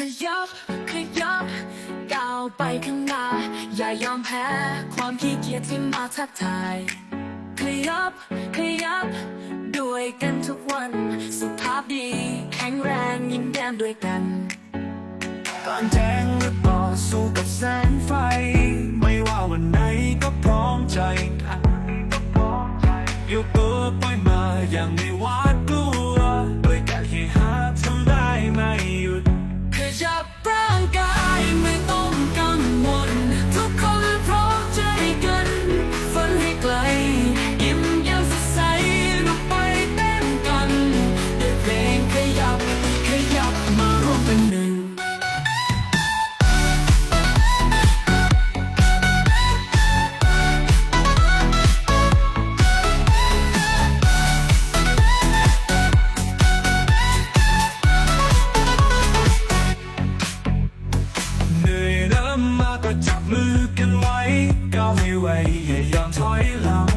ขยับขยับก้าวไปข้างหน้า อย่ายอมแพ้ ความขี้เกียจที่มาทักทายขยับขยับ ด้วยกันทุกวัน สุขภาพดี แข็งแรงยิ้มแย้มด้วยกันกลางแจ้งหรือต่อสู้กับแสงไฟ ไม่ว่าวันไหนก็พร้อมใจอยกตัวปล่อยมาอย่างไม่ ก็จับมือกันไว้ก้าวให้ไวอย่ายอมถอยหลัง